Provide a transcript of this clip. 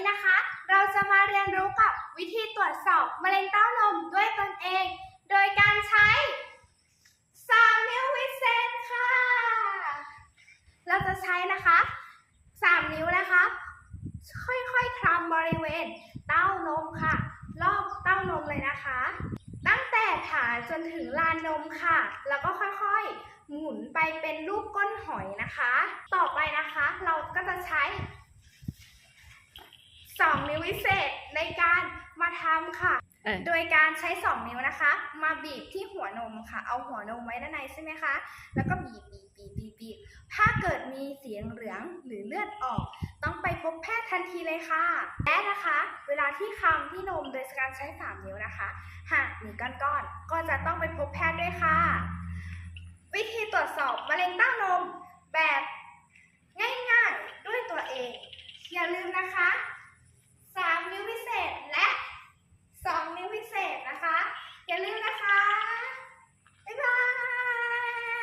นี้นะคะ เราจะมาเรียนรู้กับวิธีตรวจสอบมะเร็งเต้านมด้วยตนเอง โดยการใช้สามนิ้ววิเศษค่ะ เราจะใช้นะคะสามนิ้วนะคะ ค่อยๆคลำบริเวณเต้านมค่ะ รอบเต้านมเลยนะคะ ตั้งแต่ฐานจนถึงลานนมค่ะ แล้วก็ค่อยๆ หมุนไปเป็นรูปก้นหอยนะคะ ต่อไปนะคะเรา นิ้ววิเศษในการมาทำค่ะ เออ โดยการใช้2นิ้วนะคะ มาบีบที่หัวนมค่ะ เอาหัวนมไว้ด้านในใช่ไหมคะ แล้วก็บีบบีบบีบบีบบีบถ้าเกิดมีเสียงเหลืองหรือเลือดออก ต้องไปพบแพทย์ทันทีเลยค่ะ และนะคะ เวลาที่คำที่นมโดยการใช้3นิ้วนะคะ หากมีก้อนๆก็จะต้องไปพบแพทย์ด้วยค่ะ วิธีตรวจสอบมะเร็งเต้านมแบบง่ายๆด้วยตัวเอง อย่าลืมนะคะ อย่าลืมนะคะ